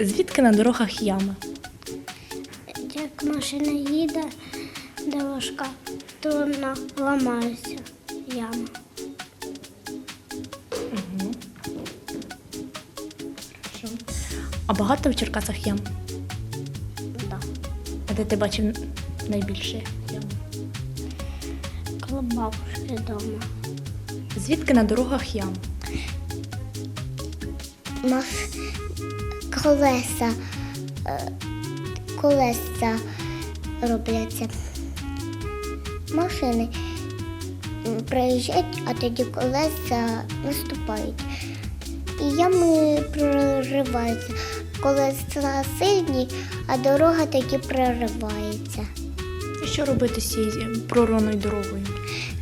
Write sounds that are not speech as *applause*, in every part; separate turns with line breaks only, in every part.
Звідки на дорогах ями?
Як машина їде дорожка, то вона ламається яма.
А багато в Черкасах ям?
Да.
А де ти бачив найбільше ям?
Коло бабушки вдома.
Звідки на дорогах ям?
Маш... Колеса. е, Колеса робляться. Машини проїжджають, а тоді колеса наступають. І ями прориваються. Колеса сильні, а дорога тоді проривається.
І що робити з цією пророною дорогою?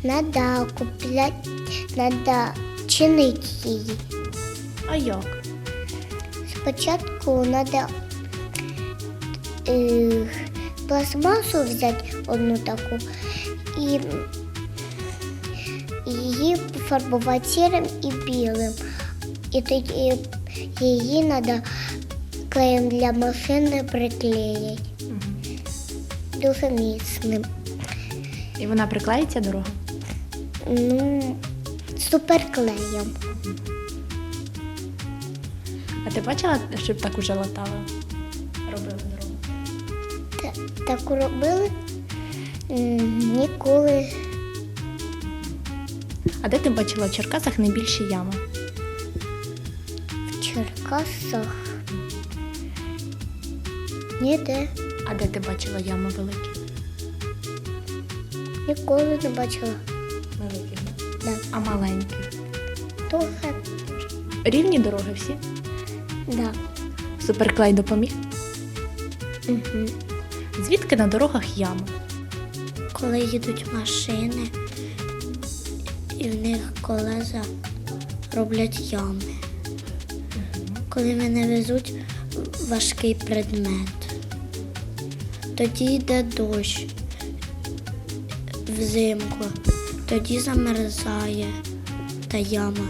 Надо купляти, надо чинити її.
А як?
Спочатку треба пластмасу взяти одну таку і її пофарбувати сірим і білим. І тоді її треба клеєм для машини приклеїти. Дуже міцним.
І вона приклеїться дорога?
Ну, суперклеєм.
А ти бачила, щоб так уже латали? Робили дорогу?
Та- Так робили М, ніколи.
А де ти бачила в Черкасах найбільші ями?
В Черкасах ніде
А де ти бачила ями великі?
ніколи не бачила.
Великі,
Да.
А маленькі?
Тоже,
Рівні дороги всі?
Да.
Суперклей допоміг?
Угу.
Звідки на дорогах ями?
Коли їдуть машини, і в них колеса роблять ями. Коли мене везуть важкий предмет, тоді йде дощ взимку, тоді замерзає та яма.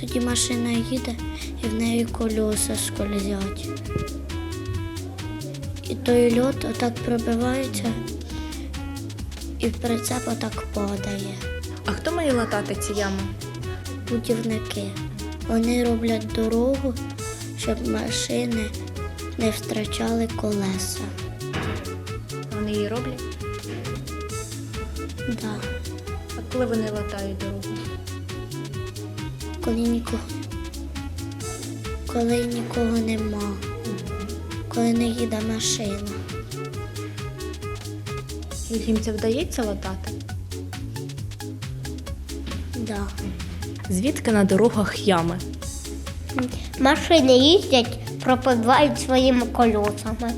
Тоді машина їде і в неї колеса скользять. І той льот отак пробивається і в прицеп отак падає.
А хто має латати ці ями?
Будівники. Вони роблять дорогу, щоб машини не втрачали колеса.
Вони її роблять?
Да.
А коли вони латають дорогу?
Коли нікого, коли нікого нема, коли не їде машина.
Їм це вдається латати?
Да.
Звідки на дорогах ями?
Машини їздять, пропивають своїми колесами.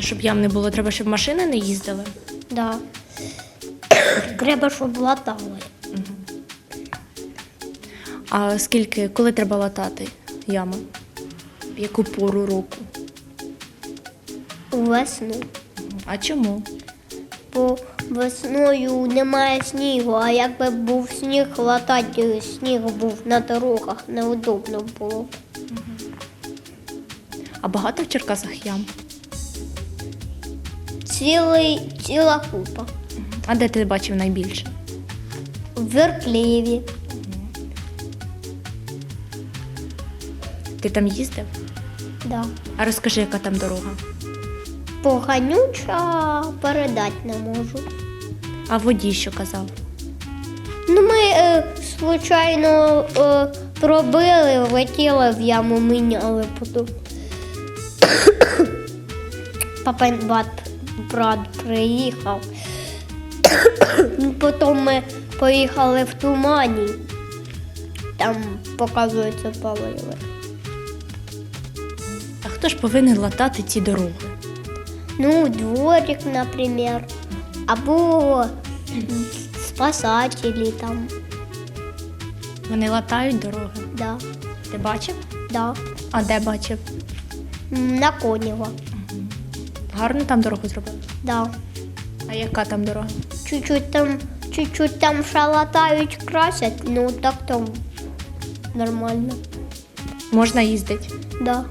Щоб ям не було, треба, щоб машини не їздили.
Да. Треба, щоб латали.
А скільки, коли треба латати ями? В яку пору року?
У весну.
А чому?
Бо весною немає снігу, а якби був сніг, латати сніг був на дорогах, неудобно було.
А багато в Черкасах ям?
Цілий, ціла купа.
А де ти бачив найбільше?
В Веркліві.
Ти там їздив?
Да.
А розкажи, яка там дорога?
Поганюча передати не можу.
А водій що казав?
Ну, ми, е, случайно, е, пробили, летіли в яму, міняли потім. *coughs* Папин брат, брат приїхав. Ну, Потім ми поїхали в тумані. Там, показується, палили.
Хто ж повинен латати ці дороги?
Ну, дворик, наприклад. Або спасателі там.
Вони латають дороги.
Да,
Ти бачив?
да.
А де бачив?
На Конєва.
Гарно там дорогу зробили?
Да.
А яка там дорога?
Чуть-чуть там, чуть-чуть там шалатають, красять, ну так там нормально.
Можна їздити.
Да.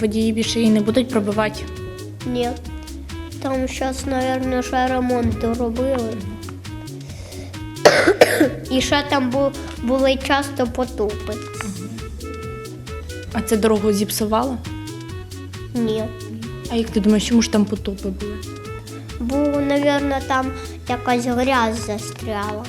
Водії більше її не будуть пробивати.
Ні. Там зараз, мабуть, ще ремонт доробили. І ще там були часто потопи.
А це дорогу зіпсувало?
Ні.
А як ти думаєш, чому ж там потопи були?
Бо, мабуть, там якась грязь застряла.